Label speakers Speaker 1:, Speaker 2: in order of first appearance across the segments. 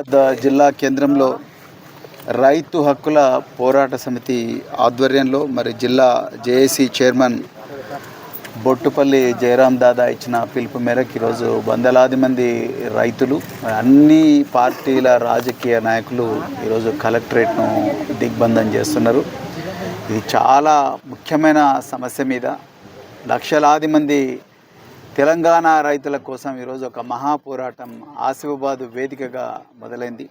Speaker 1: హైదరాబాద్ జిల్లా కేంద్రంలో రైతు హక్కుల పోరాట సమితి ఆధ్వర్యంలో మరి జిల్లా జేఏసీ చైర్మన్ బొట్టుపల్లి జయరాం దాదా ఇచ్చిన పిలుపు మేరకు ఈరోజు వందలాది మంది రైతులు అన్ని పార్టీల రాజకీయ నాయకులు ఈరోజు కలెక్టరేట్ను దిగ్బంధం చేస్తున్నారు. ఇది చాలా ముఖ్యమైన సమస్య మీద లక్షలాది మంది తెలంగాణ రైతుల కోసం ఈరోజు ఒక మహాపోరాటం ఆసిఫాబాద్ వేదికగా మొదలైంది.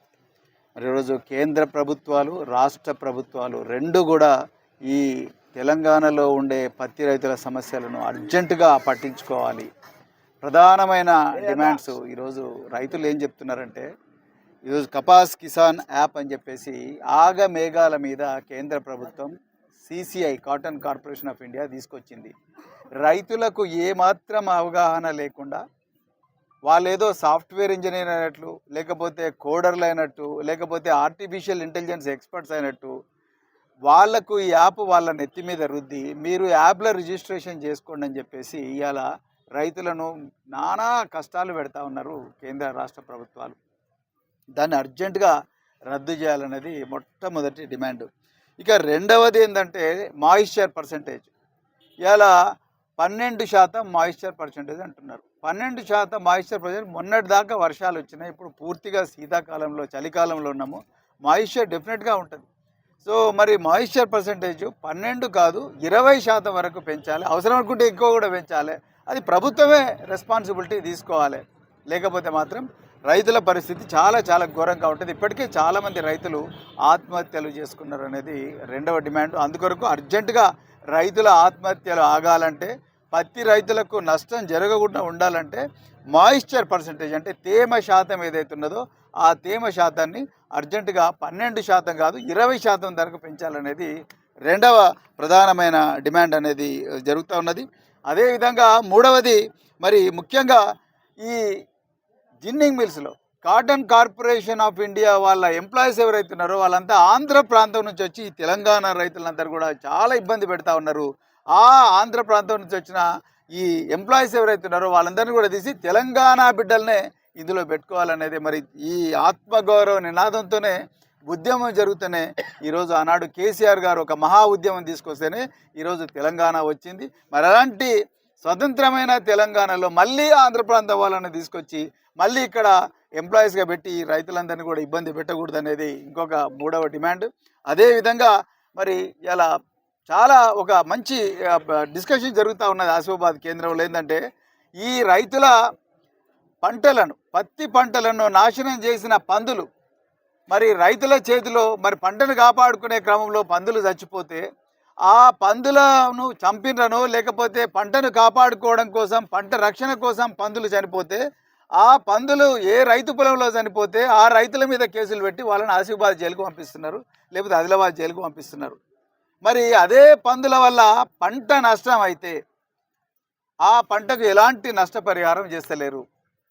Speaker 1: మరి ఈరోజు కేంద్ర ప్రభుత్వాలు రాష్ట్ర ప్రభుత్వాలు రెండు కూడా ఈ తెలంగాణలో ఉండే పత్తి రైతుల సమస్యలను అర్జెంటుగా పట్టించుకోవాలి. ప్రధానమైన డిమాండ్స్ ఈరోజు రైతులు ఏం చెప్తున్నారంటే ఈరోజు కపాస్ కిసాన్ యాప్ అని చెప్పేసి ఆగ మేఘాల మీద కేంద్ర ప్రభుత్వం CCI cotton corporation of India తీసుకొచ్చింది. రైతులకు ఏమాత్రం అవగాహన లేకుండా వాళ్ళు ఏదో సాఫ్ట్వేర్ ఇంజనీర్ అయినట్లు లేకపోతే కోడర్లు అయినట్టు లేకపోతే ఆర్టిఫిషియల్ ఇంటెలిజెన్స్ ఎక్స్పర్ట్స్ అయినట్టు వాళ్ళకు ఈ యాప్ వాళ్ళ నెత్తి మీద రుద్ది మీరు యాప్లో రిజిస్ట్రేషన్ చేసుకోండి అని చెప్పేసి ఇవాళ రైతులను నానా కష్టాలు పెడతా ఉన్నారు కేంద్ర రాష్ట్ర ప్రభుత్వాలు. దాన్ని అర్జెంటుగా రద్దు చేయాలన్నది మొట్టమొదటి డిమాండ్. ఇక రెండవది ఏంటంటే మాయిశ్చర్ పర్సంటేజ్. ఇలా పన్నెండు శాతం మాయిశ్చర్ పర్సంటేజ్ అంటున్నారు. పన్నెండు శాతం మాయిశ్చర్ పర్సెంటేజ్ మొన్నటి దాకా వర్షాలు వచ్చినాయి. ఇప్పుడు పూర్తిగా శీతాకాలంలో చలికాలంలో ఉన్నాము. మాయిశ్చర్ డెఫినెట్గా ఉంటుంది. సో మరి మాయిశ్చర్ పర్సంటేజ్ పన్నెండు కాదు ఇరవై శాతం వరకు పెంచాలి. అవసరం అనుకుంటే ఎక్కువ కూడా పెంచాలి. అది ప్రభుత్వమే రెస్పాన్సిబిలిటీ తీసుకోవాలి. లేకపోతే మాత్రం రైతుల పరిస్థితి చాలా చాలా ఘోరంగా ఉంటుంది. ఇప్పటికే చాలామంది రైతులు ఆత్మహత్యలు చేసుకున్నారు అనేది రెండవ డిమాండ్. అందుకొరకు అర్జెంటుగా రైతుల ఆత్మహత్యలు ఆగాలంటే పత్తి రైతులకు నష్టం జరగకుండా ఉండాలంటే మాయిశ్చర్ పర్సంటేజ్ అంటే తేమ శాతం ఏదైతే ఉన్నదో ఆ తేమ శాతాన్ని అర్జెంటుగా పన్నెండు శాతం కాదు ఇరవై శాతం ధరకు పెంచాలనేది రెండవ ప్రధానమైన డిమాండ్ అనేది జరుగుతూ ఉన్నది. అదేవిధంగా మూడవది మరి ముఖ్యంగా ఈ జిన్నింగ్ మిల్స్లో కాటన్ కార్పొరేషన్ ఆఫ్ ఇండియా వాళ్ళ ఎంప్లాయీస్ ఎవరైతే ఉన్నారో వాళ్ళంతా ఆంధ్ర ప్రాంతం నుంచి వచ్చి తెలంగాణ రైతులందరూ కూడా చాలా ఇబ్బంది పెడతా ఉన్నారు. ఆ ఆంధ్ర ప్రాంతం నుంచి వచ్చిన ఈ ఎంప్లాయీస్ ఎవరైతే ఉన్నారో వాళ్ళందరినీ కూడా తీసి తెలంగాణ బిడ్డలనే ఇందులో పెట్టుకోవాలనేది మరి ఈ ఆత్మగౌరవ నినాదంతోనే ఉద్యమం జరుగుతూనే ఈరోజు ఆనాడు కేసీఆర్ గారు ఒక మహా ఉద్యమం తీసుకొస్తేనే ఈరోజు తెలంగాణ వచ్చింది. మరి అలాంటి స్వతంత్రమైన తెలంగాణలో మళ్ళీ ఆంధ్ర ప్రాంతం వాళ్ళని తీసుకొచ్చి మళ్ళీ ఇక్కడ ఎంప్లాయీస్గా పెట్టి రైతులందరినీ కూడా ఇబ్బంది పెట్టకూడదు అనేది ఇంకొక మూడవ డిమాండ్. అదేవిధంగా మరి ఇలా చాలా ఒక మంచి డిస్కషన్ జరుగుతూ ఉన్నది ఆసిఫాబాద్ కేంద్రంలో. ఏంటంటే ఈ రైతుల పంటలను పత్తి పంటలను నాశనం చేసిన పందులు మరి రైతుల చేతిలో మరి పంటను కాపాడుకునే క్రమంలో పందులు చచ్చిపోతే ఆ పందులను చంపినను లేకపోతే పంటను కాపాడుకోవడం కోసం పంట రక్షణ కోసం పందులు చనిపోతే ఆ పందులు ఏ రైతు పొలంలో చనిపోతే ఆ రైతుల మీద కేసులు పెట్టి వాళ్ళని ఆసిఫాబాద్ జైలుకు పంపిస్తున్నారు లేకపోతే ఆదిలాబాద్ జైలుకు పంపిస్తున్నారు. మరి అదే పందుల వల్ల పంట నష్టం అయితే ఆ పంటకు ఎలాంటి నష్టపరిహారం చేస్తలేరు?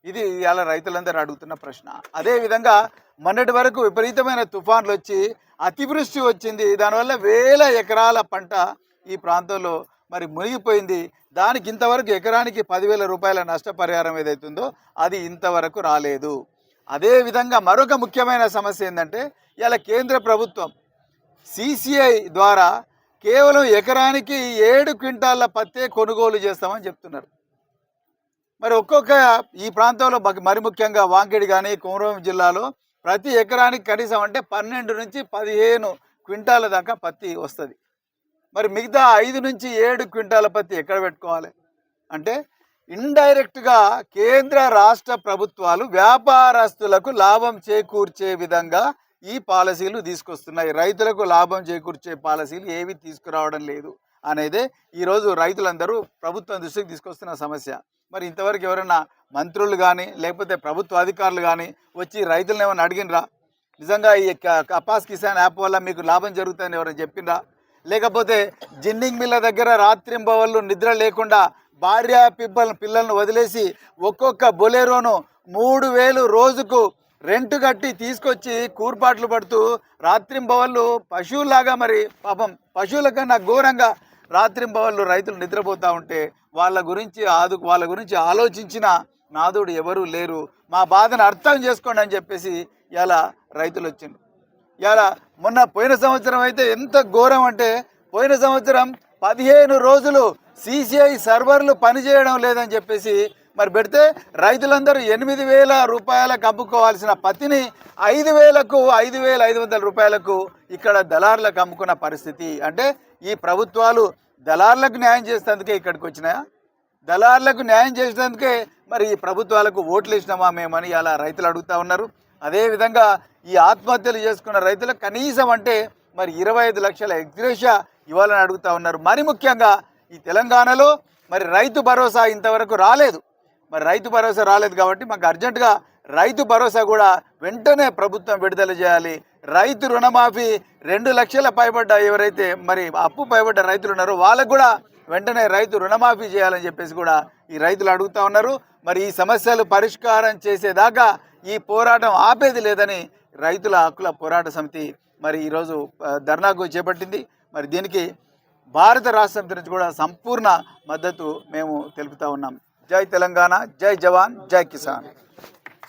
Speaker 1: ఇది ఇవాళ రైతులందరూ అడుగుతున్న ప్రశ్న. అదేవిధంగా మొన్నటి వరకు విపరీతమైన తుఫాన్లు వచ్చి అతివృష్టి వచ్చింది. దానివల్ల వేల ఎకరాల పంట ఈ ప్రాంతంలో మరి మునిగిపోయింది. దానికి ఇంతవరకు ఎకరానికి పదివేల రూపాయల నష్టపరిహారం ఏదైతుందో అది ఇంతవరకు రాలేదు. అదేవిధంగా మరొక ముఖ్యమైన సమస్య ఏంటంటే ఇలా కేంద్ర ప్రభుత్వం సిసిఐ ద్వారా కేవలం ఎకరానికి ఏడు క్వింటాళ్ళ పత్తే కొనుగోలు చేస్తామని చెప్తున్నారు. మరి ఒక్కొక్క ఈ ప్రాంతంలో మరి ముఖ్యంగా వాంకిడి కానీ కుమరం జిల్లాలో ప్రతి ఎకరానికి కనీసం అంటే పన్నెండు నుంచి పదిహేను క్వింటాల దాకా పత్తి వస్తుంది. మరి మిగతా ఐదు నుంచి ఏడు క్వింటాల పత్తి ఎక్కడ పెట్టుకోవాలి? అంటే ఇండైరెక్ట్గా కేంద్ర రాష్ట్ర ప్రభుత్వాలు వ్యాపారస్తులకు లాభం చేకూర్చే విధంగా ఈ పాలసీలు తీసుకొస్తున్నాయి. రైతులకు లాభం చేకూర్చే పాలసీలు ఏవి తీసుకురావడం లేదు అనేదే ఈరోజు రైతులందరూ ప్రభుత్వం దృష్టికి తీసుకొస్తున్న సమస్య. మరి ఇంతవరకు ఎవరైనా మంత్రులు కానీ లేకపోతే ప్రభుత్వ అధికారులు కానీ వచ్చి రైతులను ఏమైనా అడిగినరా? నిజంగా ఈ కపాస్ కిసాన్ యాప్ వల్ల మీకు లాభం జరుగుతుందని ఎవరైనా చెప్పినరా? లేకపోతే జిన్నింగ్ మిల్ల దగ్గర రాత్రింబవళ్ళు నిద్ర లేకుండా భార్య పిబ్బల పిల్లలను వదిలేసి ఒక్కొక్క బొలేరోను మూడు వేలు రోజుకు రెంట్ కట్టి తీసుకొచ్చి కూర్పాట్లు పడుతూ రాత్రింబవళ్ళు పశువులాగా మరి పాపం పశువుల కన్నా ఘోరంగా రాత్రింబవళ్ళు రైతులు నిద్రపోతూ ఉంటే వాళ్ళ గురించి ఆదు వాళ్ళ గురించి ఆలోచించిన నాదుడు ఎవరూ లేరు. మా బాధను అర్థం చేసుకోండి అని చెప్పేసి ఇలా రైతులు వచ్చిండు ఇలా మొన్న పోయిన సంవత్సరం అయితే ఎంత ఘోరం అంటే పోయిన సంవత్సరం పదిహేను రోజులు సీసీఐ సర్వర్లు పనిచేయడం లేదని చెప్పేసి మరి పెడితే రైతులందరూ ఎనిమిది వేల రూపాయలకు అమ్ముకోవాల్సిన పత్తిని ఐదు వేలకు ఐదు వేల ఐదు వందల రూపాయలకు ఇక్కడ దళారులకు అమ్ముకున్న పరిస్థితి. అంటే ఈ ప్రభుత్వాలు దళారులకు న్యాయం చేసేందుకే ఇక్కడికి వచ్చినాయా? దళారులకు న్యాయం చేసినందుకే మరి ఈ ప్రభుత్వాలకు ఓట్లు ఇచ్చినామా మేమని అలా రైతులు అడుగుతా ఉన్నారు. అదేవిధంగా ఈ ఆత్మహత్యలు చేసుకున్న రైతులకు కనీసం అంటే మరి ఇరవై ఐదు లక్షల ఎగ్రేషా ఇవ్వాలని అడుగుతా ఉన్నారు. మరి ముఖ్యంగా ఈ తెలంగాణలో మరి రైతు భరోసా ఇంతవరకు రాలేదు. మరి రైతు భరోసా రాలేదు కాబట్టి మాకు అర్జెంటుగా రైతు భరోసా కూడా వెంటనే ప్రభుత్వం విడుదల చేయాలి. రైతు రుణమాఫీ రెండు లక్షల పైబడ్డ ఎవరైతే మరి అప్పు పైబడ్డ రైతులు ఉన్నారో వాళ్ళకు కూడా వెంటనే రైతు రుణమాఫీ చేయాలని చెప్పేసి కూడా ఈ రైతులు అడుగుతా ఉన్నారు. మరి ఈ సమస్యలు పరిష్కారం చేసేదాకా ఈ పోరాటం ఆపేది లేదని రైతుల హక్కుల పోరాట సమితి మరి ఈరోజు ధర్నాకు చేపట్టింది. మరి దీనికి భారత రాష్ట్ర సమితి నుంచి కూడా సంపూర్ణ మద్దతు మేము తెలుపుతా ఉన్నాం. जय तेलंगाना जय जवान जय किसान।